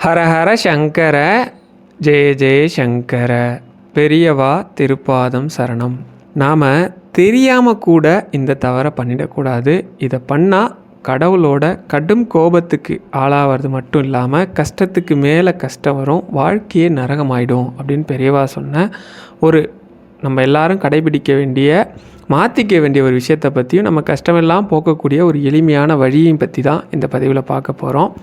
ஹரஹர சங்கர ஜெய ஜெய சங்கர பெரியவா திருப்பாதம் சரணம். நாம் தெரியாமல் கூட இந்த தவறை பண்ணிடக்கூடாது இதை பண்ணால் கடவுளோட கடும் கோபத்துக்கு ஆளாவது மட்டும் இல்லாமல் கஷ்டத்துக்கு மேலே கஷ்டம் வரும் வாழ்க்கையே நரகமாயிடும் அப்படின்னு பெரியவா சொன்ன ஒரு நம்ம எல்லாரும் கடைபிடிக்க வேண்டிய மாற்றிக்க வேண்டிய ஒரு விஷயத்தை பற்றியும் நம்ம கஷ்டமெல்லாம் போக்கக்கூடிய ஒரு எளிமையான வழியையும் பற்றி தான் இந்த பதிவில் பார்க்க போகிறோம்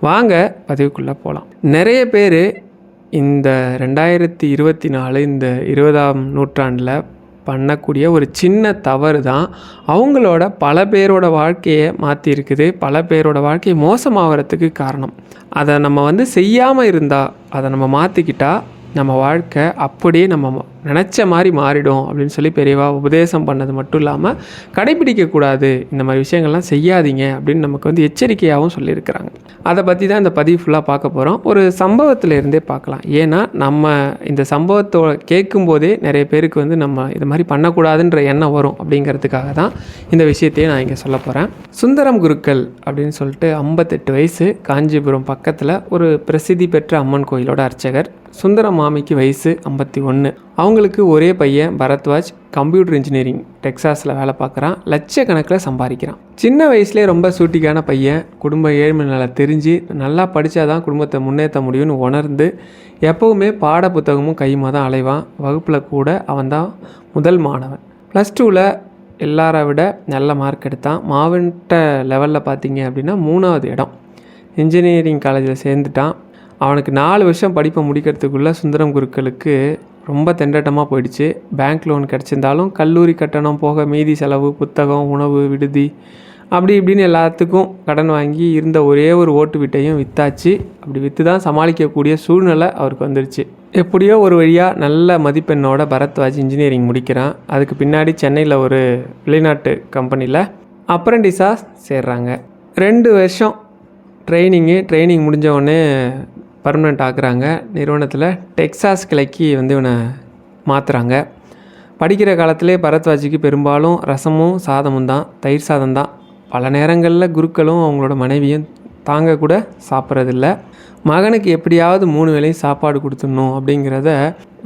வாங்க பதிவுக்குள்ளே போகலாம் நிறைய பேர் இந்த ரெண்டாயிரத்தி இருபத்தி நாலு இந்த இருபதாம் நூற்றாண்டில் பண்ணக்கூடிய ஒரு சின்ன தவறு தான் அவங்களோட பல பேரோட வாழ்க்கையை மாற்றிருக்குது பல பேரோட வாழ்க்கையை மோசமாகறதுக்கு காரணம். அதை நம்ம வந்து செய்யாமல் இருந்தால் அதை நம்ம மாற்றிக்கிட்டால் நம்ம வாழ்க்கை அப்படியே நம்ம நினச்ச மாதிரி மாறிடும் அப்படின்னு சொல்லி பெரியவா உபதேசம் பண்ணது மட்டும் இல்லாமல் கடைபிடிக்கக்கூடாது இந்த மாதிரி விஷயங்கள்லாம் செய்யாதீங்க அப்படின்னு நமக்கு வந்து எச்சரிக்கையாகவும் சொல்லியிருக்கிறாங்க. அதை பற்றி தான் இந்த பதிவு ஃபுல்லாக பார்க்க போகிறோம் ஒரு சம்பவத்தில் இருந்தே பார்க்கலாம். ஏன்னா நம்ம இந்த சம்பவத்தோட கேட்கும்போதே நிறைய பேருக்கு வந்து நம்ம இது மாதிரி பண்ணக்கூடாதுன்ற எண்ணம் வரும் அப்படிங்கிறதுக்காக தான் இந்த விஷயத்தையே நான் இங்கே சொல்ல போகிறேன் சுந்தரம் குருக்கள் அப்படின்னு சொல்லிட்டு ஐம்பத்தெட்டு வயசு காஞ்சிபுரம் பக்கத்தில் ஒரு பிரசித்தி பெற்ற அம்மன் கோயிலோட அர்ச்சகர். சுந்தரம் மாமிக்கு வயசு ஐம்பத்தி ஒன்று அவங்களுக்கு ஒரே பையன் பரத்வாஜ் கம்ப்யூட்டர் இன்ஜினியரிங் டெக்ஸாஸில் வேலை பார்க்குறான் லட்சக்கணக்கில் சம்பாதிக்கிறான். சின்ன வயசுலேயே ரொம்ப சூட்டிக்கான பையன் குடும்ப ஏழ்மை நல்லா தெரிஞ்சு நல்லா படித்தா தான் குடும்பத்தை முன்னேற்ற முடியும்னு உணர்ந்து எப்போவுமே பாட புத்தகமும் கையுமாக தான் அலைவான். வகுப்பில் கூட அவன் தான் முதல் மாணவன். ப்ளஸ் டூவில் எல்லாரை விட நல்ல மார்க் எடுத்தான். மாவட்ட லெவலில் பார்த்தீங்க அப்படின்னா மூணாவது இடம். இன்ஜினியரிங் காலேஜில் சேர்ந்துட்டான். அவனுக்கு நாலு வருஷம் படிப்பை முடிக்கிறதுக்குள்ளே சுந்தரம் குருக்களுக்கு ரொம்ப திண்டட்டமாக போயிடுச்சு. பேங்க் லோன் கிடச்சிருந்தாலும் கல்லூரி கட்டணம் போக மீதி செலவு புத்தகம் உணவு விடுதி அப்படி இப்படின்னு எல்லாத்துக்கும் கடன் வாங்கி இருந்த ஒரே ஒரு ஓட்டு வீட்டையும் விற்றாச்சு அப்படி விற்று தான் சமாளிக்கக்கூடிய சூழ்நிலை அவருக்கு வந்துருச்சு. எப்படியோ ஒரு வழியாக நல்ல மதிப்பெண்ணோட பரத்வாஜ் இன்ஜினியரிங் முடிக்கிறான். அதுக்கு பின்னாடி சென்னையில் ஒரு வெளிநாட்டு கம்பெனியில் அப்ரண்டிஸாக சேர்றாங்க. ரெண்டு வருஷம் ட்ரைனிங்கு ட்ரைனிங் முடிஞ்ச உடனே பர்மனெண்ட் ஆக்குறாங்க. நிறுவனத்தில் டெக்ஸாஸ் கிளைக்கு வந்து இவனை மாற்றுறாங்க படிக்கிற காலத்திலே பரத்வாஜிக்கு பெரும்பாலும் ரசமும் சாதமும் தான். தயிர் சாதம் தான். பல நேரங்களில் குருக்களும் அவங்களோட மனைவியும் தாங்க கூட சாப்பிட்றதில்ல. மகனுக்கு எப்படியாவது மூணு வேளையும் சாப்பாடு கொடுத்துடணும் அப்படிங்கிறத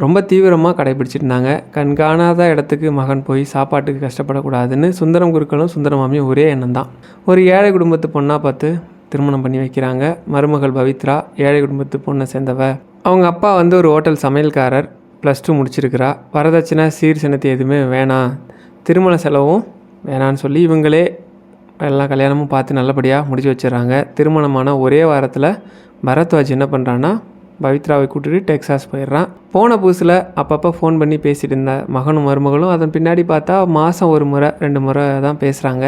ரொம்ப தீவிரமாக கடைபிடிச்சிருந்தாங்க. கண்காணாத இடத்துக்கு மகன் போய் சாப்பாட்டுக்கு கஷ்டப்படக்கூடாதுன்னு சுந்தரம் குருக்களும் சுந்தரமாமியும் ஒரே எண்ணம் தான். ஒரு ஏழை குடும்பத்து பொண்ணாக பார்த்து திருமணம் பண்ணி வைக்கிறாங்க. மருமகள் பவித்ரா ஏழை குடும்பத்து பொண்ணை சேர்ந்தவ. அவங்க அப்பா வந்து ஒரு ஹோட்டல் சமையல்காரர் ப்ளஸ் டூ முடிச்சிருக்கிறா. வரதட்சணை சீர் சினத்தை எதுவுமே வேணாம். திருமண செலவும் வேணான்னு சொல்லி இவங்களே எல்லா கல்யாணமும் பார்த்து நல்லபடியாக முடிச்சு வச்சிடுறாங்க. திருமணமான ஒரே வாரத்தில் பரத்வாஜ் என்ன பண்ணுறான்னா பவித்ராவை கூட்டிட்டு டெக்ஸாஸ் போயிடுறான். போன புதுசில் அப்பப்போ ஃபோன் பண்ணி பேசிகிட்டு இருந்த மகனும் மருமகளும் அதன் பின்னாடி பார்த்தா மாதம் ஒரு முறை ரெண்டு முறை தான் பேசுகிறாங்க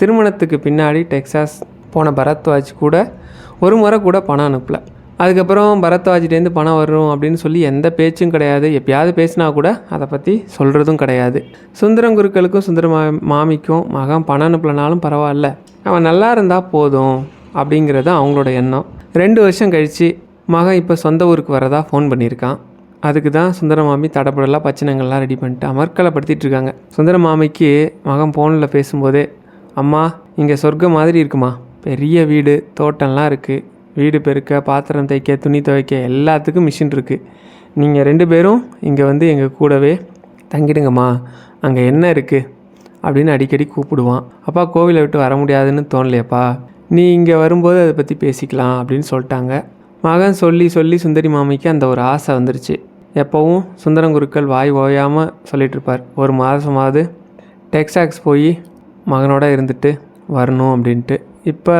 திருமணத்துக்கு பின்னாடி டெக்ஸாஸ் போன பரத்வாஜ் கூட ஒரு முறை கூட பணம் அனுப்பல. அதுக்கப்புறம் பரத்வாஜிட்டேருந்து பணம் வரும் அப்படின்னு சொல்லி எந்த பேச்சும் கிடையாது. எப்பயாவது பேசினா கூட அதை பற்றி சொல்கிறதும் கிடையாது. சுந்தரம் குருக்களுக்கும் சுந்தர மா மாமிக்கும் மகன் பணம் அனுப்பலனாலும் பரவாயில்ல. அவன் நல்லா இருந்தால் போதும் அப்படிங்கிறது அவங்களோட எண்ணம். ரெண்டு வருஷம் கழித்து மகன் இப்போ சொந்த ஊருக்கு வரதா ஃபோன் பண்ணியிருக்கான். அதுக்கு தான் சுந்தர மாமி தடப்படலாம் பச்சனைங்கள்லாம் ரெடி பண்ணிட்டு அமர்க்கலைப்படுத்திட்டு இருக்காங்க. சுந்தர மாமிக்கு மகன் ஃபோனில் பேசும்போதே அம்மா இங்கே சொர்க்கம் மாதிரி இருக்குமா? பெரிய வீடு தோட்டம்லாம் இருக்குது வீடு பெருக்க பாத்திரம் தைக்க துணி துவைக்க எல்லாத்துக்கும் மிஷின் இருக்குது நீங்கள் ரெண்டு பேரும் இங்கே வந்து எங்கள் கூடவே தங்கிடுங்கம்மா. அங்கே என்ன இருக்குது அப்படின்னு அடிக்கடி கூப்பிடுவான். அப்பா கோவிலை விட்டு வர முடியாதுன்னு தோணலையப்பா. நீ இங்கே வரும்போது அதை பற்றி பேசிக்கலாம் அப்படின்னு சொல்லிட்டாங்க. மகன் சொல்லி சொல்லி சுந்தரி மாமிக்கு அந்த ஒரு ஆசை வந்துருச்சு. எப்போவும் சுந்தரங்குருக்கள் வாய் ஓயாமல் சொல்லிகிட்ருப்பார் இருப்பார். ஒரு மாதமாவது டெக்ஸாக்ஸ் போய் மகனோட இருந்துட்டு வரணும் அப்படின்ட்டு. இப்போ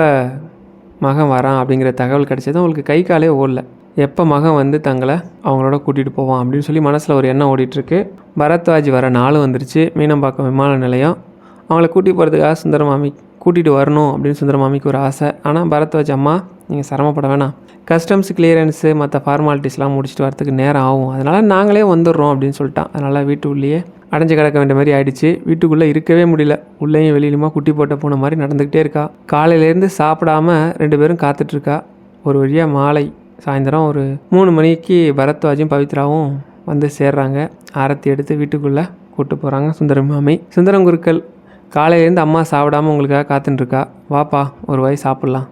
மகன் வரான் அப்படிங்கிற தகவல் கிடச்சதும் அவங்களுக்கு கை காலே ஓடல. எப்போ மகன் வந்து தங்களை அவங்களோட கூட்டிகிட்டு போவான் அப்படின்னு சொல்லி மனசில் ஒரு எண்ணம் ஓடிட்டுருக்கு. பரத்வாஜி வர நாள் வந்துருச்சு. மீனம்பாக்கம் விமான நிலையம். அவங்கள கூட்டி போகிறதுக்காக சுந்தரமாமி கூட்டிகிட்டு வரணும் அப்படின்னு சுந்தரமாமிக்கு ஒரு ஆசை. ஆனால் பரத்வாஜ் அம்மா நீங்கள் சிரமப்பட வேணாம். கஸ்டம்ஸ் கிளியரன்ஸு மற்ற ஃபார்மாலிட்டிஸ்லாம் முடிச்சுட்டு வரத்துக்கு நேரம் ஆகும். அதனால் நாங்களே வந்துடுறோம் அப்படின்னு சொல்லிட்டான். அதனால் வீட்டு உள்ளேயே அடைஞ்சு கிடக்க வேண்டிய மாதிரி ஆயிடுச்சு. வீட்டுக்குள்ளே இருக்கவே முடியல. உள்ளேயும் வெளியிலுமா குட்டி போட்ட போன மாதிரி நடந்துக்கிட்டே இருக்கா. காலையிலேருந்து சாப்பிடாம ரெண்டு பேரும் காத்துட்ருக்கா. ஒரு வழியாக மாலை சாயந்தரம் ஒரு மூணு மணிக்கு பரத்வாஜும் பவித்ராவும் வந்து சேர்றாங்க. ஆரத்தி எடுத்து வீட்டுக்குள்ளே கூட்டு போகிறாங்க சுந்தரம் மாமி சுந்தரம் குருக்கள் காலையிலேருந்து அம்மா சாப்பிடாம உங்களுக்காக காத்துட்டுருக்கா வாப்பா ஒரு வாய் சாப்பிட்லாம்.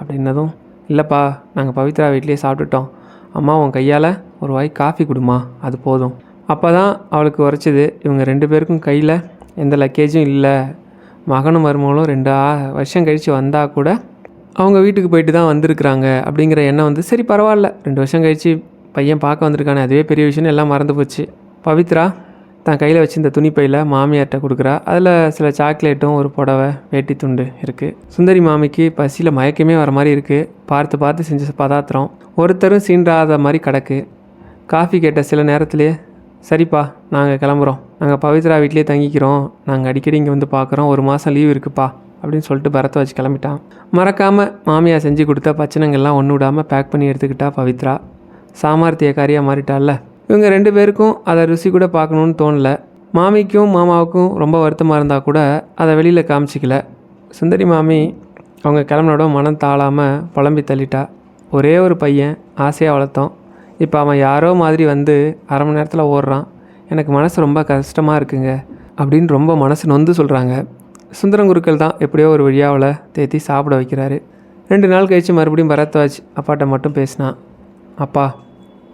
அப்படின்னதும் இல்லைப்பா நாங்கள் பவித்ரா வீட்லேயே சாப்பிட்டுட்டோம். அம்மா உன் கையால் ஒரு வாய் காஃபி கொடுமா. அது போதும். அப்போ தான் அவளுக்கு உரைச்சிது இவங்க ரெண்டு பேருக்கும் கையில் எந்த லக்கேஜும் இல்லை. மகனும் மருமகளும் ரெண்டு ஆ- வருஷம் கழித்து வந்தால் கூட அவங்க வீட்டுக்கு போயிட்டு தான் வந்திருக்கிறாங்க. அப்படிங்கிற எண்ணம் வந்து சரி பரவாயில்ல. ரெண்டு வருஷம் கழித்து பையன் பார்க்க வந்திருக்கானே அதுவே பெரிய விஷயம்னு எல்லாம் மறந்து போச்சு. பவித்ரா தான் கையில் வச்சிருந்த துணிப்பையில் மாமியார்கிட்ட கொடுக்குறா. அதில் சில சாக்லேட்டும் ஒரு புடவை வேட்டி துண்டு இருக்குது சுந்தரி மாமிக்கு பசியில் மயக்கமே வர மாதிரி இருக்குது பார்த்து பார்த்து செஞ்ச பதார்த்தம் ஒருத்தரும் சீண்டாத மாதிரி கிடக்கு. காஃபி கேட்ட சில நேரத்துலேயே சரிப்பா நாங்கள் கிளம்புறோம். நாங்கள் பவித்ரா வீட்லேயே தங்கிக்கிறோம். நாங்கள் அடிக்கடி இங்கே வந்து பார்க்குறோம் ஒரு மாதம் லீவ் இருக்குப்பா அப்படின்னு சொல்லிட்டு பரத்தை வச்சு கிளம்பிட்டான். மறக்காமல் மாமியார் செஞ்சு கொடுத்த பச்சனங்கள்லாம் ஒன்று விடாமல் பேக் பண்ணி எடுத்துக்கிட்டா பவித்ரா. சாமர்த்தியக்காரியாக மாறிட்டால இவங்க ரெண்டு பேருக்கும் அதை ருசி கூட பார்க்கணுன்னு தோணல. மாமிக்கும் மாமாவுக்கும் ரொம்ப வருத்தமாக இருந்தால் கூட அதை வெளியில் காமிச்சிக்கல. சுந்தரி மாமி அவங்க கிளம்பினோட மனம் தாழாமல் புலம்பி தள்ளிட்டா. ஒரே ஒரு பையன் ஆசையாக வளர்த்தோம். இப்போ அவன் யாரோ மாதிரி வந்து அரை மணி நேரத்தில் ஓடுறான். எனக்கு மனசு ரொம்ப கஷ்டமாக இருக்குங்க. அப்படின்னு ரொம்ப மனசு நொந்து சொல்கிறாங்க சுந்தரங்குருக்கள் தான் எப்படியோ ஒரு வழியாவில் தேத்தி சாப்பிட வைக்கிறாரு. ரெண்டு நாள் கழித்து மறுபடியும் பரத்வாஜ் அப்பாட்ட மட்டும் பேசினான். அப்பா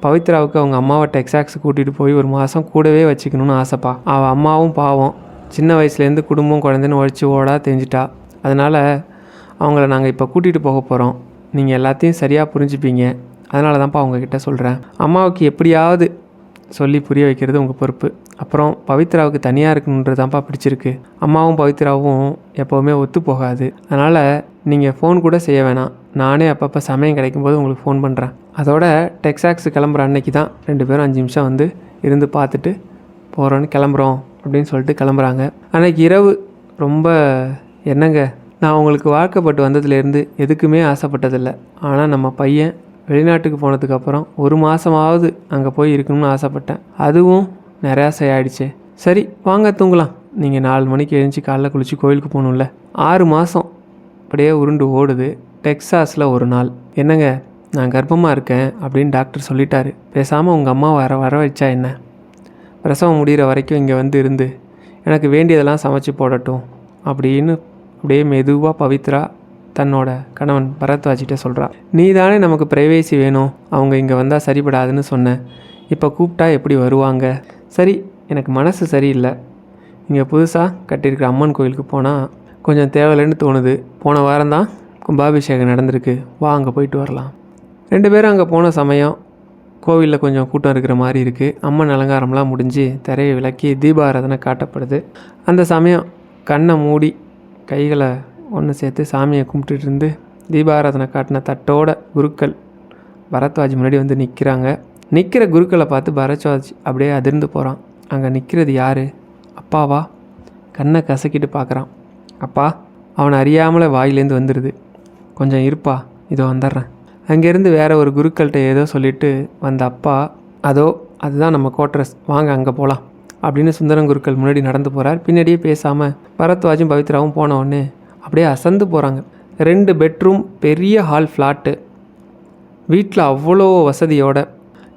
பவித்ராவுக்கு அவங்க அம்மாவை டெக்ஸாக்ஸ் கூட்டிகிட்டு போய் ஒரு மாதம் கூடவே வச்சுக்கணும்னு ஆசைப்பா. அவள் அம்மாவும் பாவம். சின்ன வயசுலேருந்து குடும்பம் குழந்தைன்னு உழைச்சி ஓடா தெரிஞ்சிட்டா. அதனால் அவங்கள நாங்கள் இப்போ கூட்டிகிட்டு போக போகிறோம் நீங்கள் எல்லாத்தையும் சரியாக புரிஞ்சுப்பீங்க. அதனால தான்ப்பா உங்ககிட்ட சொல்கிறேன் அம்மாவுக்கு எப்படியாவது சொல்லி புரிய வைக்கிறது உங்கள் பொறுப்பு. அப்புறம் பவித்ராவுக்கு தனியாக இருக்கணுன்றது தான்ப்பா பிடிச்சிருக்கு. அம்மாவும் பவித்ராவும் எப்போவுமே ஒத்து போகாது. அதனால் நீங்கள் ஃபோன் கூட செய்ய வேணாம். நானே அப்பப்போ சமயம் கிடைக்கும்போது உங்களுக்கு ஃபோன் பண்ணுறேன் அதோட டெக்ஸாக்ஸ் கிளம்புற அன்னைக்கு தான் ரெண்டு பேரும் அஞ்சு நிமிஷம் வந்து இருந்து பார்த்துட்டு போகிறோன்னு கிளம்புறோம் அப்படின்னு சொல்லிட்டு கிளம்புறாங்க. அன்னைக்கு இரவு ரொம்ப என்னங்க? நான் உங்களுக்கு வாழ்க்கப்பட்டு வந்ததுலேருந்து எதுக்குமே ஆசைப்பட்டதில்லை. ஆனால் நம்ம பையன் வெளிநாட்டுக்கு போனதுக்கப்புறம் ஒரு மாதமாவது அங்கே போய் இருக்கணும்னு ஆசைப்பட்டேன். அதுவும் நிராசை சரி வாங்க தூங்கலாம். நீங்கள் நாலு மணிக்கு எழுந்துச்சி காலைல குளித்து கோயிலுக்கு போகணும்ல. ஆறு மாதம் அப்படியே உருண்டு ஓடுது. டெக்ஸாஸில் ஒரு நாள். என்னங்க நான் கர்ப்பமாக இருக்கேன் அப்படின்னு டாக்டர் சொல்லிட்டாரு. பேசாமல் உங்கள் அம்மா வர வர வச்சா என்ன? பிரசவம் முடிகிற வரைக்கும் இங்கே வந்து இருந்து எனக்கு வேண்டியதெல்லாம் சமைச்சு போடட்டும் அப்படின்னு அப்படியே மெதுவாக பவித்ரா தன்னோட கணவன் பரத்வாஜிட்ட சொல்கிறா நீ தானே நமக்கு ப்ரைவேசி வேணும். அவங்க இங்கே வந்தால் சரிப்படாதுன்னு சொன்னேன் இப்போ கூப்பிட்டா எப்படி வருவாங்க? சரி எனக்கு மனசு சரியில்லை. இங்கே புதுசாக கட்டியிருக்கிற அம்மன் கோயிலுக்கு போனால் கொஞ்சம் தேவையில்லைன்னு தோணுது. போன வாரம் தான் கும்பாபிஷேகம் நடந்திருக்கு. வா அங்கே போயிட்டு வரலாம். ரெண்டு பேரும் அங்கே போன சமயம் கோவிலில் கொஞ்சம் கூட்டம் இருக்கிற மாதிரி இருக்குது அம்மன் அலங்காரம்லாம் முடிஞ்சு திரையை விளக்கி தீபாராதனை காட்டப்படுது. அந்த சமயம் கண்ணை மூடி கைகளை ஒன்று சேர்த்து சாமியை கும்பிட்டுட்டு இருந்து தீபாராதனை காட்டின தட்டோட குருக்கள் பரத்வாஜ் முன்னாடி வந்து நிற்கிறாங்க நிற்கிற குருக்களை பார்த்து பரத்வாஜ் அப்படியே அதிர்ந்து போகிறான் அங்கே நிற்கிறது யார்? அப்பாவா? கண்ணை கசக்கிட்டு பார்க்குறான் அப்பா அவனை அறியாமலே வாயிலேருந்து வந்துடுது கொஞ்சம் இருப்பா இதோ வந்துடுறேன். அங்கேருந்து வேற ஒரு குருக்கள்கிட்ட ஏதோ சொல்லிட்டு வந்த அப்பா அதோ அதுதான் நம்ம கோட்ரஸ் வாங்க அங்கே போகலாம் அப்படின்னு சுந்தரம் குருக்கள் முன்னாடி நடந்து போகிறார் பின்னாடியே பேசாமல் பரத்வாஜும் பவித்ராவும் போன உடனே அப்படியே அசந்து போகிறாங்க ரெண்டு பெட்ரூம் பெரிய ஹால் ஃப்ளாட்டு. வீட்டில் அவ்வளோ வசதியோட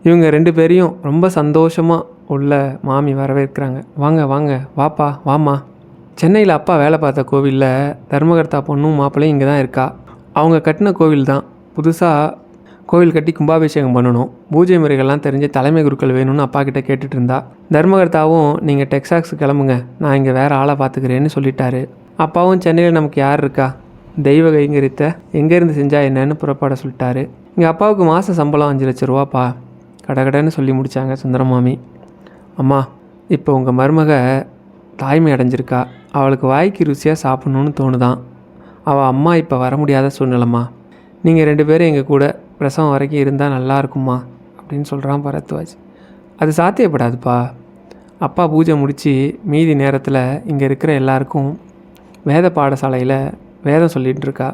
இவங்க ரெண்டு பேரையும் ரொம்ப சந்தோஷமாக உள்ள மாமி வரவேற்கிறாங்க. வாங்க வாங்க வாப்பா வாம்மா. சென்னையில் அப்பா வேலை பார்த்த கோவிலில் தர்மகர்த்தா பொண்ணும் மாப்பிள்ளையும் இங்கே தான் இருக்கா. அவங்க கட்டின கோவில் தான். புதுசாக கோவில் கட்டி கும்பாபிஷேகம் பண்ணணும். பூஜை முறைகள்லாம் தெரிஞ்சு தலைமை குருக்கள் வேணும்னு அப்பா கிட்ட கேட்டுட்டு இருந்தா. தர்மகர்த்தாவும் நீங்கள் டெக்ஸாக்ஸ் கிளம்புங்க. நான் இங்கே வேறு ஆளை பார்த்துக்கிறேன்னு சொல்லிட்டாரு. அப்பாவும் சென்னையில் நமக்கு யார் இருக்கா? தெய்வ கைங்கரித்த எங்கேருந்து செஞ்சா என்னன்னு புறப்பட சொல்லிட்டாரு. எங்கள் அப்பாவுக்கு மாத சம்பளம் அஞ்சு லட்ச ரூபாப்பா. கடகடன்னு சொல்லி முடித்தாங்க சுந்தரமாமி. அம்மா இப்போ உங்கள் மருமக தாய்மை அடைஞ்சிருக்கா. அவளுக்கு வாய்க்கு ருசியாக சாப்பிட்ணுன்னு தோணுதான். அவள் அம்மா இப்போ வர முடியாத சூழ்நிலைம்மா. நீங்கள் ரெண்டு பேரும் எங்கள் கூட பிரசவம் வரைக்கும் இருந்தால் நல்லா இருக்கும்மா அப்படின்னு சொல்கிறான் பரத்வாஜ். அது சாத்தியப்படாதுப்பா. அப்பா பூஜை முடித்து மீதி நேரத்தில் இங்கே இருக்கிற எல்லாருக்கும் வேத பாடசாலையில் வேதம் சொல்லிகிட்டு இருக்கா.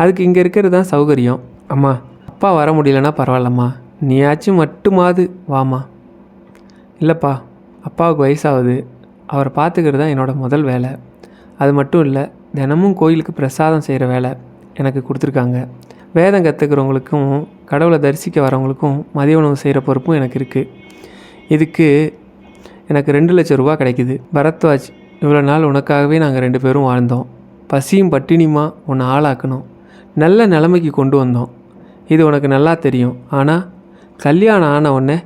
அதுக்கு இங்கே இருக்கிறது தான் சௌகரியம். அம்மா அப்பா வர முடியலன்னா பரவாயில்லம்மா. நீயாச்சும் மட்டுமாது வாமா இல்லைப்பா அப்பாவுக்கு வயசாகுது. அவரை பார்த்துக்கிறது தான் என்னோடய முதல் வேலை. அது மட்டும் இல்லை தினமும் கோயிலுக்கு பிரசாதம் செய்கிற வேலை எனக்கு கொடுத்துருக்காங்க. வேதம் கற்றுக்கிறவங்களுக்கும் கடவுளை தரிசிக்க வரவங்களுக்கும் மதிய உணவு செய்கிற பொறுப்பும் எனக்கு இருக்குது இதுக்கு எனக்கு ரெண்டு லட்சம் ரூபா கிடைக்குது. பரத்வாஜ் இவ்வளோ நாள் உனக்காகவே நாங்கள் ரெண்டு பேரும் வாழ்ந்தோம். பசியும் பட்டினியுமா உன்னை ஆளாக்கணும். நல்ல நிலைமைக்கு கொண்டு வந்தோம். இது உனக்கு நல்லா தெரியும். ஆனால் கல்யாணம் ஆன உடனே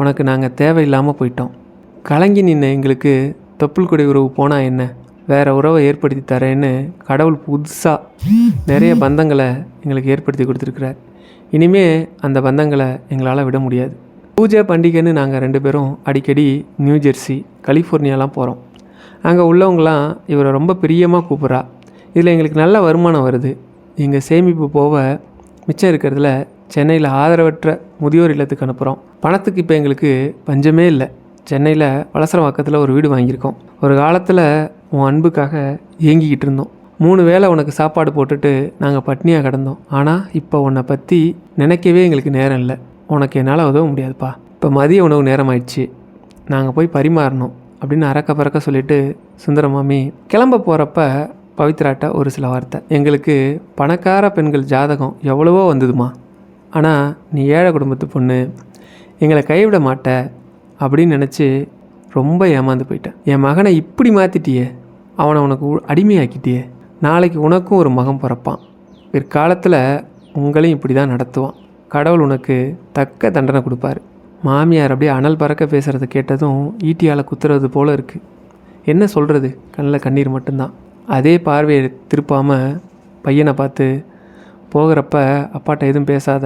உனக்கு நாங்கள் தேவையில்லாமல் போயிட்டோம். கலங்கி நின்ன எங்களுக்கு தொப்புள் கொடி உறவு போனால் என்ன? வேறு உறவை ஏற்படுத்தி தரேன்னு கடவுள் புதுசாக நிறைய பந்தங்களை எங்களுக்கு ஏற்படுத்தி கொடுத்துருக்குறார். இனிமே அந்த பந்தங்களை எங்களால் விட முடியாது. பூஜை பண்டிகைன்னு நாங்கள் ரெண்டு பேரும் அடிக்கடி நியூ ஜெர்சி கலிஃபோர்னியாலாம் போகிறோம் அங்கே உள்ளவங்களாம் இவரை ரொம்ப பிரியமாக கூப்பிட்றா. இதில் எங்களுக்கு நல்ல வருமானம் வருது. எங்கள் சேமிப்பு போக மிச்சம் இருக்கிறதுல சென்னையில் ஆதரவற்ற முதியோர் இல்லத்துக்கு அனுப்புகிறோம் பணத்துக்கு இப்போ எங்களுக்கு பஞ்சமே இல்லை. சென்னையில் வளசரவாக்கத்தில் ஒரு வீடு வாங்கியிருக்கோம். ஒரு காலத்தில் உன் அன்புக்காக ஏங்கிக்கிட்டு இருந்தோம். மூணு வேளை உனக்கு சாப்பாடு போட்டுட்டு நாங்கள் பட்னியாக கிடந்தோம். ஆனால் இப்போ உன்னை பற்றி நினைக்கவே எங்களுக்கு நேரம் இல்லை. உனக்கு என்னால் உதவ முடியாதுப்பா. இப்போ மதிய உணவு நேரம் ஆயிடுச்சு நாங்கள் போய் பரிமாறணும். அப்படின்னு அறக்க பறக்க சொல்லிட்டு சுந்தரமாமி கிளம்ப போகிறப்ப பவித்ராட்ட ஒரு சில வார்த்தை. எங்களுக்கு பணக்கார பெண்கள் ஜாதகம் எவ்வளவோ வந்ததுமா ஆனால் நீ ஏழை குடும்பத்து பொண்ணு. எங்களை கைவிட மாட்ட அப்படின்னு நினச்சி ரொம்ப ஏமாந்து போயிட்டேன் என் மகனை இப்படி மாற்றிட்டியே அவனை உனக்கு அடிமையாக்கிட்டியே. நாளைக்கு உனக்கும் ஒரு மகன் பிறப்பான். பிற்காலத்தில் உங்களையும் இப்படி தான் நடத்துவான். கடவுள் உனக்கு தக்க தண்டனை கொடுப்பாரு. மாமியார் அப்படியே அனல் பறக்க பேசுகிறத கேட்டதும் ஈட்டியால் குத்துறது போல் இருக்குது என்ன சொல்கிறது கண்ணில் கண்ணீர் மட்டும்தான். அதே பார்வையை திருப்பாமல் பையனை பார்த்து போகிறப்ப அப்பாட்ட எதுவும் பேசாத.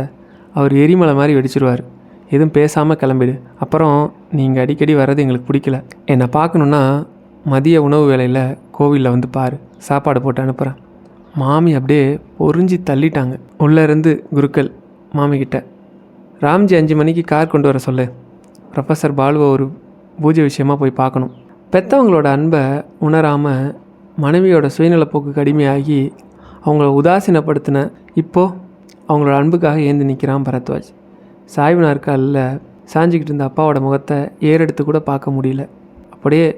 அவர் எரிமலை மாதிரி வெடிச்சிருவார். எதுவும் பேசாமல் கிளம்பிடு. அப்புறம் நீங்கள் அடிக்கடி வர்றது எங்களுக்கு பிடிக்கல. என்னை பார்க்கணுன்னா மதிய உணவு வேலையில் கோவிலில் வந்து பாரு. சாப்பாடு போட்டு அனுப்புகிறேன் மாமி அப்படியே பொறிஞ்சி தள்ளிட்டாங்க. உள்ளே இருந்து குருக்கள் மாமிக்கிட்ட ராம்ஜி அஞ்சு மணிக்கு கார் கொண்டு வர சொல்லு. ப்ரொஃபஸர் பாலுவை ஒரு பூஜை விஷயமாக போய் பார்க்கணும். பெற்றவங்களோட அன்பை உணராமல் மனைவியோட சுயநலப்போக்கு கடுமையாகி அவங்கள உதாசீனப்படுத்தின இப்போது அவங்களோட அன்புக்காக ஏந்து நிற்கிறான் பரத்வாஜ். சாய்வு நாற்காலில் சாஞ்சிக்கிட்டு இருந்த அப்பாவோட முகத்தை ஏறெடுத்து கூட பார்க்க முடியல. அப்படியே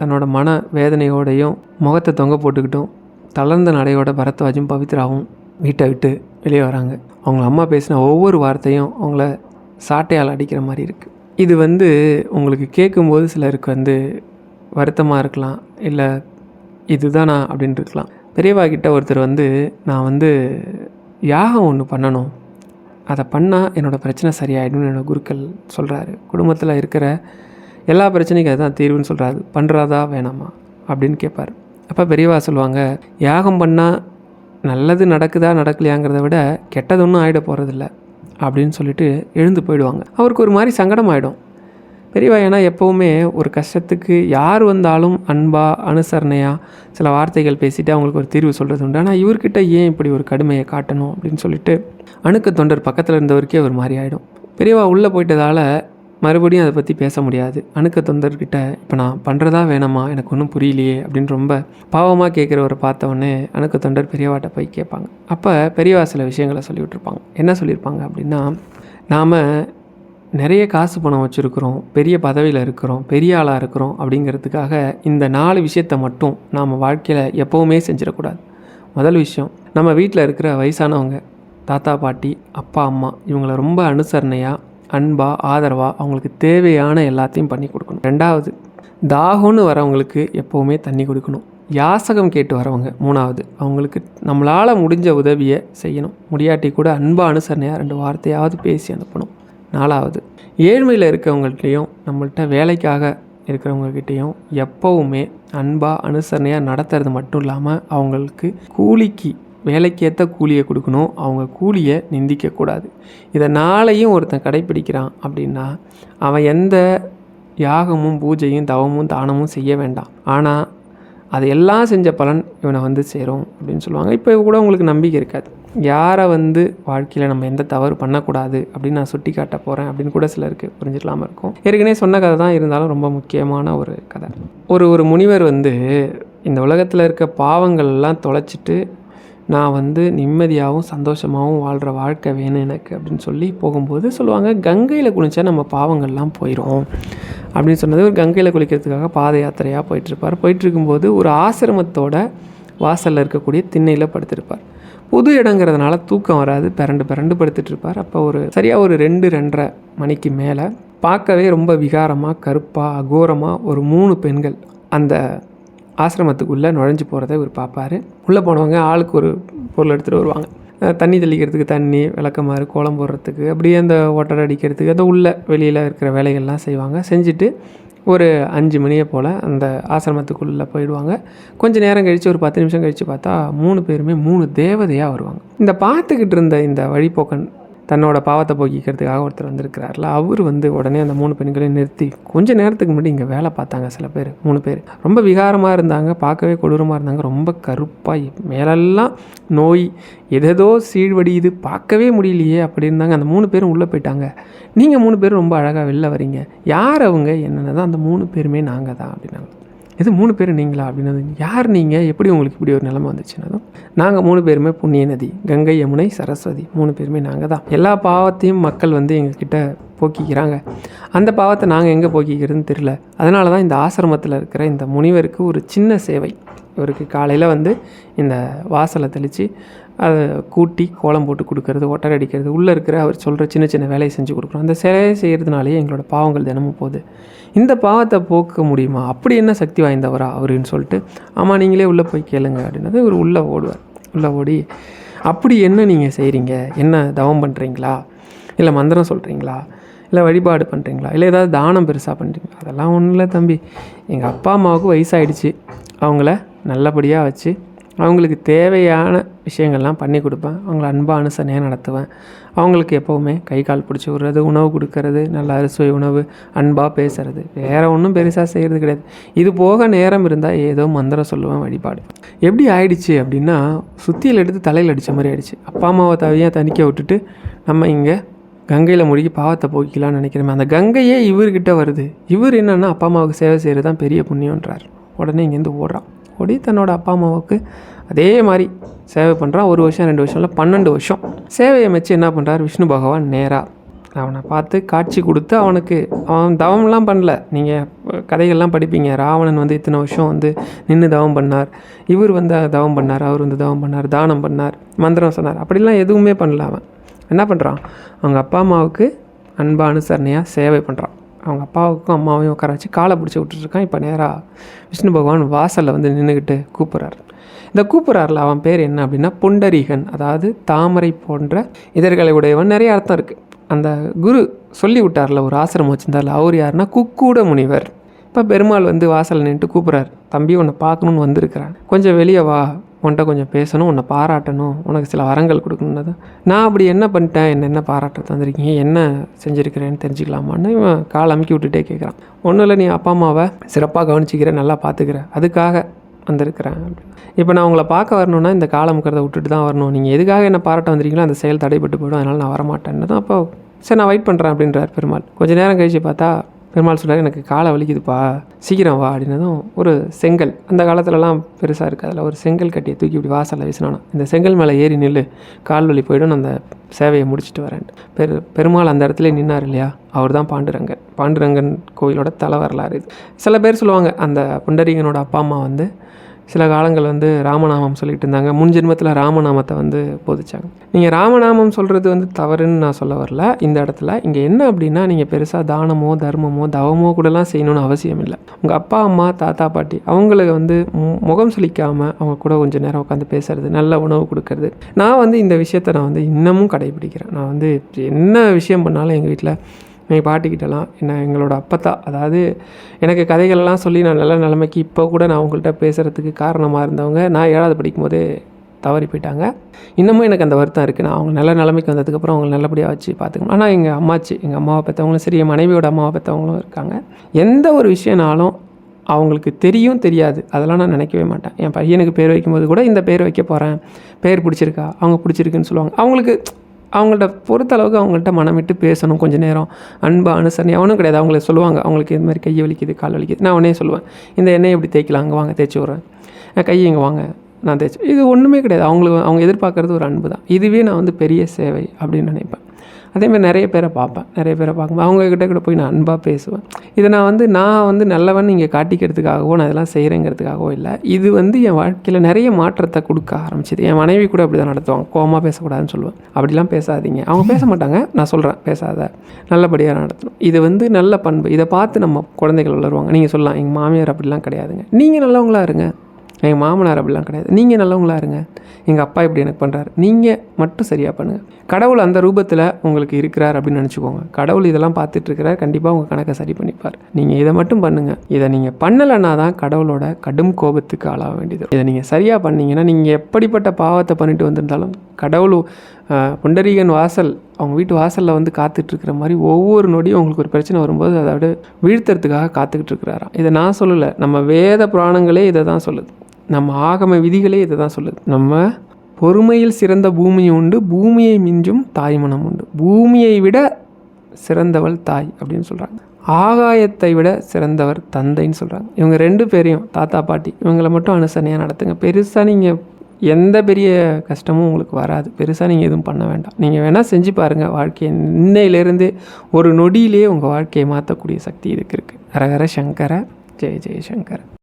தன்னோட மன வேதனையோடையும் முகத்தை தொங்க போட்டுக்கிட்டும் தளர்ந்த நடையோட பரத்வாஜும் பவித்ராவும் வீட்டை விட்டு வெளியே வராங்க. அவங்க அம்மா பேசின ஒவ்வொரு வார்த்தையும் அவங்கள சாட்டையால் அடிக்கிற மாதிரி இருக்குது இது வந்து உங்களுக்கு கேட்கும்போது சிலருக்கு வந்து வருத்தமாக இருக்கலாம். இல்லை இதுதானா அப்படின்னு இருக்கலாம். பெரியவா கிட்ட ஒருத்தர் வந்து நான் வந்து யாகம் ஒன்று பண்ணணும். அதை பண்ணால் என்னோடய பிரச்சனை சரியாயிடும்னு என்னோடய குருக்கள் சொல்கிறாரு குடும்பத்தில் இருக்கிற எல்லா பிரச்சனைக்கும் அதுதான் தீர்வுன்னு சொல்கிறாரு பண்ணுறாதா வேணாமா? அப்படின்னு கேட்பார் அப்போ பெரியவா சொல்லுவாங்க யாகம் பண்ணால் நல்லது நடக்குதா நடக்கலையாங்கிறத விட கெட்டது ஒன்றும் ஆகிட போகிறதில்ல அப்படின்னு சொல்லிட்டு எழுந்து போயிடுவாங்க. அவருக்கு ஒரு மாதிரி சங்கடம் ஆகிடும் பெரியவா ஏன்னா எப்போவுமே ஒரு கஷ்டத்துக்கு யார் வந்தாலும் அன்பாக அனுசரணையாக சில வார்த்தைகள் பேசிட்டு அவங்களுக்கு ஒரு தீர்வு சொல்கிறது உண்டு. ஆனால் இவர்கிட்ட ஏன் இப்படி ஒரு கடுமையை காட்டணும் அப்படின்னு சொல்லிட்டு அணுக்க தொண்டர் பக்கத்தில் இருந்தவருக்கே ஒரு மாதிரி ஆகிடும் பெரியவா உள்ளே போயிட்டதால் மறுபடியும் அதை பற்றி பேச முடியாது. அணுக்க தொந்தர்கிட்ட இப்போ நான் பண்ணுறதா வேணாமா? எனக்கு ஒன்றும் புரியலையே? அப்படின்னு ரொம்ப பாவமாக கேட்குறவரை பார்த்தவொடனே அணுக்க தொண்டர் பெரியவாட்ட போய் கேட்பாங்க. அப்போ பெரியவா சில விஷயங்களை சொல்லி விட்டுருப்பாங்க என்ன சொல்லியிருப்பாங்க அப்படின்னா நாம் நிறைய காசு பணம் வச்சுருக்குறோம் பெரிய பதவியில் இருக்கிறோம் பெரிய ஆளாக இருக்கிறோம் அப்படிங்கிறதுக்காக இந்த நாலு விஷயத்தை மட்டும் நாம் வாழ்க்கையில் எப்போவுமே செஞ்சிடக்கூடாது. முதல் விஷயம் நம்ம வீட்டில் இருக்கிற வயசானவங்க தாத்தா பாட்டி அப்பா அம்மா இவங்கள ரொம்ப அனுசரணையாக அன்பாக ஆதரவாக அவங்களுக்கு தேவையான எல்லாத்தையும் பண்ணி கொடுக்கணும். ரெண்டாவது தாகம்னு வரவங்களுக்கு எப்போவுமே தண்ணி கொடுக்கணும். யாசகம் கேட்டு வரவங்க. மூணாவது அவங்களுக்கு நம்மளால் முடிஞ்ச உதவியை செய்யணும். முடியாட்டி கூட அன்பாக அனுசரணையாக ரெண்டு வார்த்தையாவது பேசி அனுப்பணும். நாலாவது ஏழ்மையில் இருக்கிறவங்கள்ட்டையும் நம்மள்ட்ட வேலைக்காக இருக்கிறவங்கக்கிட்டேயும் எப்போவுமே அன்பாக அனுசரணையாக நடத்துறது மட்டும் இல்லாமல் அவங்களுக்கு கூலிக்கு வேலைக்கேற்ற கூலியை கொடுக்கணும். அவங்க கூலியை நிந்திக்கக்கூடாது. இதை நாளையும் ஒருத்தன் கடைப்பிடிக்கிறான் அப்படின்னா அவன் எந்த யாகமும் பூஜையும் தவமும் தானமும் செய்ய வேண்டாம். ஆனால் அதையெல்லாம் எல்லாம் செஞ்ச பலன் இவனை வந்து சேரும் அப்படின்னு சொல்லுவாங்க. இப்போ கூட உங்களுக்கு நம்பிக்கை இருக்காது. யாரை வந்து வாழ்க்கையில் நம்ம எந்த தவறு பண்ணக்கூடாது அப்படின்னு நான் சுட்டி காட்ட போகிறேன் அப்படின்னு கூட சிலருக்கு புரிஞ்சுக்கலாமல் இருக்கும். ஏற்கனவே சொன்ன கதை தான் இருந்தாலும் ரொம்ப முக்கியமான ஒரு கதை. ஒரு ஒரு முனிவர் வந்து இந்த உலகத்தில் இருக்க பாவங்கள் எல்லாம் தொலைச்சிட்டு நான் வந்து நிம்மதியாகவும் சந்தோஷமாகவும் வாழ்கிற வாழ்க்கை வேணும் எனக்கு அப்படின்னு சொல்லி போகும்போது சொல்லுவாங்க கங்கையில் குளிச்சா நம்ம பாவங்கள்லாம் போயிடும் அப்படின்னு சொன்னது ஒரு கங்கையில் குளிக்கிறதுக்காக பாத யாத்திரையாக போயிட்டுருப்பார். போயிட்டுருக்கும்போது ஒரு ஆசிரமத்தோட வாசலில் இருக்கக்கூடிய திண்ணையில் படுத்திருப்பார். புது இடங்கிறதுனால தூக்கம் வராது பிறண்டு பிறண்டு படுத்துட்டு இருப்பார் அப்போ ஒரு சரியாக ஒரு ரெண்டு ரெண்டரை மணிக்கு மேலே பார்க்கவே ரொம்ப விகாரமாக கருப்பாக அகோரமாக ஒரு மூணு பெண்கள் அந்த ஆசிரமத்துக்குள்ளே நுழைஞ்சு போகிறத இவர் பார்ப்பார். உள்ளே போனவங்க ஆளுக்கு ஒரு பொருள் எடுத்துகிட்டு வருவாங்க. தண்ணி தெளிக்கிறதுக்கு தண்ணி விளக்கமாறு கோலம் போடுறதுக்கு அப்படியே அந்த ஒட்டடை அடிக்கிறதுக்கு அந்த உள்ள வெளியில் இருக்கிற வேலைகள்லாம் செய்வாங்க. செஞ்சுட்டு ஒரு அஞ்சு மணியை போல் அந்த ஆசிரமத்துக்குள்ளே போயிடுவாங்க. கொஞ்ச நேரம் கழித்து ஒரு பத்து நிமிஷம் கழித்து பார்த்தா மூணு பேருமே மூணு தேவதையாக வருவாங்க. இந்த பார்த்துக்கிட்டு இருந்த இந்த வழிப்போக்கன் தன்னோட பாவத்தை போக்கிக்கிறதுக்காக ஒருத்தர் வந்திருக்கிறார்ல அவர் வந்து உடனே அந்த மூணு பெண்களையும் நிறுத்தி கொஞ்ச நேரத்துக்கு முன்னாடி இங்கே வேலை பார்த்தாங்க சில பேர் மூணு பேர். ரொம்ப விகாரமாக இருந்தாங்க பார்க்கவே கொடூரமாக இருந்தாங்க ரொம்ப கருப்பாக மேலெல்லாம் நோய் எதேதோ சீழ்வடியுது பார்க்கவே முடியலையே அப்படி இருந்தாங்க. அந்த மூணு பேரும் உள்ளே போயிட்டாங்க. நீங்கள் மூணு பேரும் ரொம்ப அழகாக வெளில வரீங்க. யார் அவங்க? என்னென்ன தான் அந்த மூணு பேருமே நாங்கள் தான் அப்படின்னாங்க. இது மூணு பேர் நீங்களா அப்படின்னது யார் நீங்கள் எப்படி உங்களுக்கு இப்படி ஒரு நிலமை வந்துச்சுன்னா நாங்கள் மூணு பேருமே புண்ணிய நதி கங்கை யமுனை சரஸ்வதி மூணு பேருமே நாங்கள் தான். எல்லா பாவத்தையும் மக்கள் வந்து எங்ககிட்ட போக்கிக்கிறாங்க. அந்த பாவத்தை நாங்கள் எங்கே போக்கிக்கிறதுன்னு தெரில அதனால தான் இந்த ஆசிரமத்தில் இருக்கிற இந்த முனிவருக்கு ஒரு சின்ன சேவை. இவருக்கு காலையில் வந்து இந்த வாசலை தெளித்து அதை கூட்டி கோலம் போட்டு கொடுக்கறது ஒட்டர் அடிக்கிறது உள்ளே இருக்கிற அவர் சொல்கிற சின்ன சின்ன வேலையை செஞ்சு கொடுக்குறோம் அந்த சேவையை செய்கிறதுனாலேயே எங்களோட பாவங்கள் தினமும் போகுது. இந்த பாவத்தை போக்க முடியுமா? அப்படி என்ன சக்தி வாய்ந்தவரா அவருன்னு சொல்லிட்டு ஆமாம் நீங்களே உள்ளே போய் கேளுங்க அப்படின்னது இவர் உள்ளே ஓடுவார். உள்ளே ஓடி அப்படி என்ன நீங்கள் செய்கிறீங்க என்ன தவம் பண்ணுறீங்களா இல்லை மந்திரம் சொல்கிறீங்களா இல்லை வழிபாடு பண்ணுறீங்களா இல்லை ஏதாவது தானம் பெருசாக பண்ணுறீங்களா அதெல்லாம் ஒன்றும் இல்லை தம்பி. எங்கள் அப்பா அம்மாவுக்கு வயசாகிடுச்சு அவங்கள நல்லபடியாக வச்சு அவங்களுக்கு தேவையான விஷயங்கள்லாம் பண்ணி கொடுப்பேன். அவங்கள அன்பாக அனுசரணையாக நடத்துவேன். அவங்களுக்கு எப்போவுமே கை கால் பிடிச்சி விடுறது உணவு கொடுக்கறது நல்ல அறுசுவை உணவு அன்பாக பேசுறது. வேறு ஒன்றும் பெருசாக செய்கிறது கிடையாது. இது போக நேரம் இருந்தால் ஏதோ மந்திரம் சொல்லுவேன் வழிபாடு. எப்படி ஆயிடுச்சு அப்படின்னா சுத்தியில் எடுத்து தலையில் அடித்த மாதிரி ஆயிடுச்சு. அப்பா அம்மாவை தவியாக தணிக்க விட்டுட்டு நம்ம இங்கே கங்கையில் முழுகி பாவத்தை போக்கிக்கலாம்னு நினைக்கிறோமே அந்த கங்கையே இவர்கிட்ட வருது. இவர் என்னென்னா அப்பா அம்மாவுக்கு சேவை செய்கிறது தான் பெரிய புண்ணியன்றார் உடனே இங்கேருந்து ஓடுறான். ஓடி தன்னோட அப்பா அம்மாவுக்கு அதே மாதிரி சேவை பண்ணுறான் ஒரு வருஷம் ரெண்டு வருஷம் இல்லை பன்னெண்டு வருஷம். சேவையை வச்சு என்ன பண்ணுறார் விஷ்ணு பகவான் நேராக அவனை பார்த்து காட்சி கொடுத்து அவனுக்கு அவன் தவம்லாம் பண்ணல. நீங்கள் கதைகள்லாம் படிப்பீங்க. ராவணன் வந்து இத்தனை வருஷம் வந்து நின்று தவம் பண்ணார். இவர் வந்து தவம் பண்ணார் அவர் வந்து தவம் பண்ணார் தானம் பண்ணார் மந்திரம் சொன்னார். அப்படிலாம் எதுவுமே பண்ணல அவன். என்ன பண்ணுறான் அவங்க அப்பா அம்மாவுக்கு அன்பா அனுசரணையாக சேவை பண்ணுறான் அவங்க அப்பாவுக்கும் அம்மாவையும் உட்கார வச்சு காலை பிடிச்சி விட்டுட்ருக்கான் இப்போ நேராக விஷ்ணு பகவான் வாசலில் வந்து நின்றுக்கிட்டு கூப்பிட்றாரு. இந்த கூப்பிட்றாருல அவன் பேர் என்ன அப்படின்னா புண்டரீகன். அதாவது தாமரை போன்ற இதழ்களை உடையவன். நிறைய அர்த்தம் இருக்குது அந்த குரு சொல்லி விட்டார்ல ஒரு ஆசிரமம் வச்சிருந்தார்ல அவர் யாருன்னா குக்கூட முனிவர் இப்போ பெருமாள் வந்து வாசலில் நின்றுட்டு கூப்பிட்றாரு தம்பி உன்னை பார்க்கணுன்னு வந்திருக்கிறான். கொஞ்சம் வெளியே வா. உன்கிட்ட கொஞ்சம் பேசணும் உன்னை பாராட்டணும். உனக்கு சில வரங்கள் கொடுக்கணுன்னு நான் அப்படி என்ன பண்ணிட்டேன்? என்ன என்ன பாராட்ட தந்திருக்கீங்க? என்ன செஞ்சுருக்கிறேன்னு தெரிஞ்சுக்கலாமான்னு இவன் கால் அமுக்கி விட்டுட்டே கேட்குறான் ஒன்றும் இல்லை நீ அப்பா அம்மாவை சிறப்பாக கவனிச்சிக்கிற நல்லா பார்த்துக்கிற அதுக்காக வந்திருக்கிறேன். இப்போ நான் உங்களை பார்க்க வரணும்னா இந்த காலம் முக்கிறத விட்டுட்டு தான் வரணும். நீங்கள் எதுக்காக என்ன பாராட்ட வந்திருக்கீங்களோ அந்த செயல் தடைப்பட்டு போயிடும். அதனால் நான் வரமாட்டேன்னு தான் அப்போ சரி நான் வெயிட் பண்ணுறேன் அப்படின்றார் பெருமாள். கொஞ்சம் நேரம் கழிச்சு பார்த்தா பெருமாள் சொன்னார் எனக்கு காலை வலிக்குதுப்பா சீக்கிரம் வா அப்படின்னதும் ஒரு செங்கல். அந்த காலத்துலலாம் பெருசாக இருக்குது. அதில் ஒரு செங்கல் கட்டியை தூக்கி இப்படி வாசலில் வீசினானா இந்த செங்கல் மேலே ஏறி நில்லு கால் வலி போயிடும் அந்த சேவையை முடிச்சுட்டு வரேன். பெரு பெருமாள் அந்த இடத்துல நின்னார் இல்லையா? அவர் தான் பாண்டுரங்கன். பாண்டுரங்கன் கோயிலோட தலை வரலாறு இது. சில பேர் சொல்லுவாங்க அந்த புண்டரீகனோட அப்பா அம்மா வந்து சில காலங்கள் வந்து ராமநாமம் சொல்லிட்டு இருந்தாங்க. முன் ஜென்மத்தில் ராமநாமத்தை வந்து போதிச்சாங்க. நீங்கள் ராமநாமம் சொல்கிறது வந்து தவறுன்னு நான் சொல்ல வரல. இந்த இடத்துல இங்கே என்ன அப்படின்னா நீங்கள் பெருசாக தானமோ தர்மமோ தவமோ கூடலாம் செய்யணும்னு அவசியம் இல்லை. உங்கள் அப்பா அம்மா தாத்தா பாட்டி அவங்களுக்கு வந்து மு- முகம் சுளிக்காமல் அவங்க கூட கொஞ்சம் நேரம் உட்காந்து பேசுறது நல்ல உணவு கொடுக்கறது. நான் வந்து இந்த விஷயத்தை நான் வந்து இன்னமும் கடைபிடிக்கிறேன். நான் வந்து என்ன விஷயம் பண்ணாலும் எங்கள் வீட்டில் எங்கள் பாட்டிக்கிட்டலாம். என்ன எங்களோட அப்பத்தா. அதாவது எனக்கு கதைகள்லாம் சொல்லி நான் நல்ல நிலைமைக்கு இப்போ கூட நான் உங்கள்கிட்ட பேசுகிறதுக்கு காரணமாக இருந்தவங்க நான் ஏழாவது படிக்கும்போதே தவறி போயிட்டாங்க. இன்னமும் எனக்கு அந்த வருத்தம் இருக்குது நான் அவங்க நல்ல நிலைமைக்கு வந்ததுக்கப்புறம் அவங்களை நல்லபடியாக வச்சு பார்த்துக்கணும். ஆனால் எங்கள் அம்மாச்சி எங்கள் அம்மாவை பெற்றவங்களும் சரி என் மனைவியோட அம்மாவை பெற்றவங்களும் இருக்காங்க. எந்த ஒரு விஷயம்னாலும் அவங்களுக்கு தெரியும் தெரியாது. அதெல்லாம் நான் நினைக்கவே மாட்டேன். என் பையனுக்கு பேர் வைக்கும்போது கூட இந்த பேர் வைக்க போகிறேன் பேர் பிடிச்சிருக்கா? அவங்க பிடிச்சிருக்குன்னு சொல்லுவாங்க. அவங்களுக்கு அவங்கள்ட்ட பொறுத்தளவுக்கு அவங்கள்ட்ட மனம் விட்டு பேசணும் கொஞ்சம் நேரம். அன்பு அனுசரணை அவனும் கிடையாது. அவங்கள சொல்லுவாங்க அவங்களுக்கு இது மாதிரி கை வலிக்குது கால் வலிக்குது. நான் உடனே சொல்லுவேன் இந்த எண்ணெயை எப்படி தேய்க்கலாம்? அங்கே வாங்க தேய்ச்சி விட்றேன். கையை கை இங்கே வாங்க நான் தேய்ச்சி இது ஒன்றுமே கிடையாது. அவங்களுக்கு அவங்க எதிர்பார்க்குறது ஒரு அன்பு தான் இதுவே நான் வந்து பெரிய சேவை அப்படின்னு நினைப்பேன். அதேமாதிரி நிறைய பேரை பார்ப்பேன். நிறைய பேரை பார்க்கும்போது அவங்கக்கிட்ட கூட போய் நான் அன்பாக பேசுவேன். இதை நான் வந்து நான் வந்து நல்லவன் இங்கே காட்டிக்கிறதுக்காகவோ நான் இதெல்லாம் செய்கிறேங்கிறதுக்காகவோ இல்லை. இது வந்து என் வாழ்க்கையில் நிறைய மாற்றத்தை கொடுக்க ஆரம்பிச்சிது. என் மனைவி கூட அப்படி தான் நடத்துவாங்க. கோவமாக பேசக்கூடாதுன்னு சொல்லுவேன். அப்படிலாம் பேசாதீங்க. அவங்க பேச மாட்டாங்க. நான் சொல்கிறேன் பேசாத. நல்லபடியாக நடத்தணும். இது வந்து நல்ல பண்பு. இதை பார்த்து நம்ம குழந்தைகள் வளருவாங்க. நீங்கள் சொல்லலாம். எங்கள் மாமியார் அப்படிலாம் கிடையாதுங்க. நீங்கள் நல்லவங்களா இருங்க. எங்கள் மாமனார் அப்படிலாம் கிடையாது. நீங்கள் நல்லவங்களா இருங்க. எங்கள் அப்பா இப்படி எனக்கு பண்ணுறாரு நீங்கள் மட்டும் சரியாக பண்ணுங்கள் கடவுள் அந்த ரூபத்தில் உங்களுக்கு இருக்கிறார் அப்படின்னு நினச்சிக்கோங்க. கடவுள் இதெல்லாம் பார்த்துட்டு இருக்கிறார் கண்டிப்பாக உங்கள் கணக்கை சரி பண்ணிப்பார். நீங்கள் இதை மட்டும் பண்ணுங்கள் இதை நீங்கள் பண்ணலைன்னா தான் கடவுளோட கடும் கோபத்துக்கு ஆளாக வேண்டியது. இதை நீங்கள் சரியாக பண்ணீங்கன்னா நீங்கள் எப்படிப்பட்ட பாவத்தை பண்ணிட்டு வந்திருந்தாலும் கடவுள் புண்டரீகன் வாசல் அவங்க வீட்டு வாசலில் வந்து காத்துட்ருக்கிற மாதிரி ஒவ்வொரு நொடியும் உங்களுக்கு ஒரு பிரச்சனை வரும்போது அதை விட வீழ்த்துறதுக்காக காத்துக்கிட்டு இருக்கிறாராம். இதை நான் சொல்லலை. நம்ம வேத புராணங்களே இதை தான் சொல்லுது. நம்ம ஆகம விதிகளே இதை தான் சொல்லுது. நம்ம பொறுமையில் சிறந்த பூமி உண்டு பூமியை மிஞ்சும் தாய்மனம் உண்டு. பூமியை விட சிறந்தவள் தாய் அப்படின்னு சொல்கிறாங்க ஆகாயத்தை விட சிறந்தவர் தந்தைன்னு சொல்கிறாங்க இவங்க ரெண்டு பேரையும் தாத்தா பாட்டி இவங்களை மட்டும் அனுசரணையாக நடத்துங்க. பெருசாக நீங்கள் எந்த பெரிய கஷ்டமும் உங்களுக்கு வராது. பெருசாக நீங்கள் எதுவும் பண்ண வேண்டாம். நீங்கள் வேணால் செஞ்சு பாருங்கள் வாழ்க்கையை இன்னையிலேருந்து ஒரு நொடியிலே உங்கள் வாழ்க்கையை மாற்றக்கூடிய சக்தி இதுக்கு இருக்குது ஹரஹர சங்கர ஜெய ஜெய சங்கர.